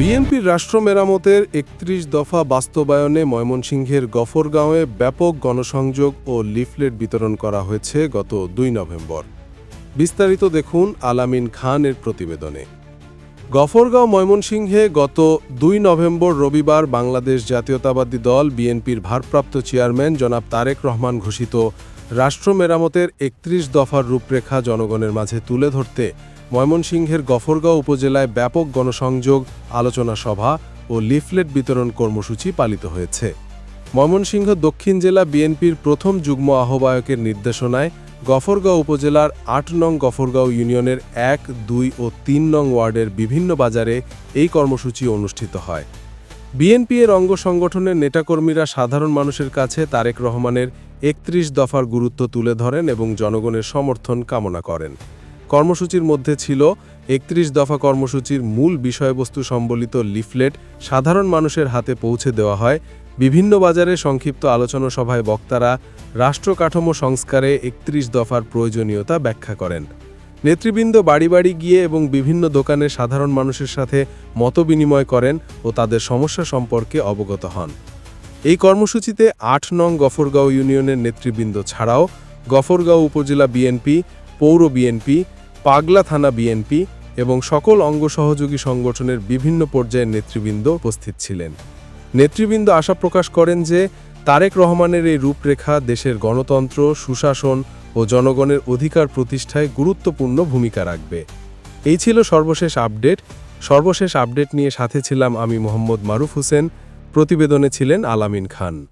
বিএনপির রাষ্ট্র মেরামতের একত্রিশ দফা বাস্তবায়নে ময়মনসিংহের গফরগাঁওয়ে ব্যাপক গণসংযোগ ও লিফলেট বিতরণ করা হয়েছে গত দুই নভেম্বর। বিস্তারিত দেখুন আলামিন খানের প্রতিবেদনে। গফরগাঁও ময়মনসিংহে গত দুই নভেম্বর রবিবার বাংলাদেশ জাতীয়তাবাদী দল বিএনপির ভারপ্রাপ্ত চেয়ারম্যান জনাব তারেক রহমান ঘোষিত রাষ্ট্র মেরামতের একত্রিশ দফার রূপরেখা জনগণের মাঝে তুলে ধরতে ময়মনসিংহের গফরগাঁও উপজেলায় ব্যাপক গণসংযোগ, আলোচনা সভা ও লিফলেট বিতরণ কর্মসূচি পালিত হয়েছে। ময়মনসিংহ দক্ষিণ জেলা বিএনপির প্রথম যুগ্ম আহ্বায়কের নির্দেশনায় গফরগাঁও উপজেলার আট নং গফরগাঁও ইউনিয়নের এক, দুই ও তিন নং ওয়ার্ডের বিভিন্ন বাজারে এই কর্মসূচি অনুষ্ঠিত হয়। বিএনপি এর অঙ্গ সংগঠনের নেতাকর্মীরা সাধারণ মানুষের কাছে তারেক রহমানের একত্রিশ দফার গুরুত্ব তুলে ধরেন এবং জনগণের সমর্থন কামনা করেন। কর্মসূচির মধ্যে ছিল একত্রিশ দফা কর্মসূচির মূল বিষয়বস্তু সম্বলিত লিফলেট সাধারণ মানুষের হাতে পৌঁছে দেওয়া হয়। বিভিন্ন বাজারে সংক্ষিপ্ত আলোচনা সভায় বক্তারা রাষ্ট্র কাঠামো সংস্কারে একত্রিশ দফার প্রয়োজনীয়তা ব্যাখ্যা করেন। নেতৃবৃন্দ বাড়ি বাড়ি গিয়ে এবং বিভিন্ন দোকানে সাধারণ মানুষের সাথে মতবিনিময় করেন ও তাদের সমস্যা সম্পর্কে অবগত হন। এই কর্মসূচিতে আট নং গফরগাঁও ইউনিয়নের নেতৃবৃন্দ ছাড়াও গফরগাঁও উপজেলা বিএনপি, পৌর বিএনপি পাগলা থানা বিএনপি এবং সকল অঙ্গ সহযোগী সংগঠনের বিভিন্ন পর্যায়ের নেতৃবৃন্দ উপস্থিত ছিলেন। নেতৃবৃন্দ আশা প্রকাশ করেন যে তারেক রহমানের এই রূপরেখা দেশের গণতন্ত্র, সুশাসন ও জনগণের অধিকার প্রতিষ্ঠায় গুরুত্বপূর্ণ ভূমিকা রাখবে। এই ছিল সর্বশেষ আপডেট। সর্বশেষ আপডেট নিয়ে সাথে ছিলাম আমি মোহাম্মদ মারুফ হোসেন। প্রতিবেদনে ছিলেন আলামিন খান।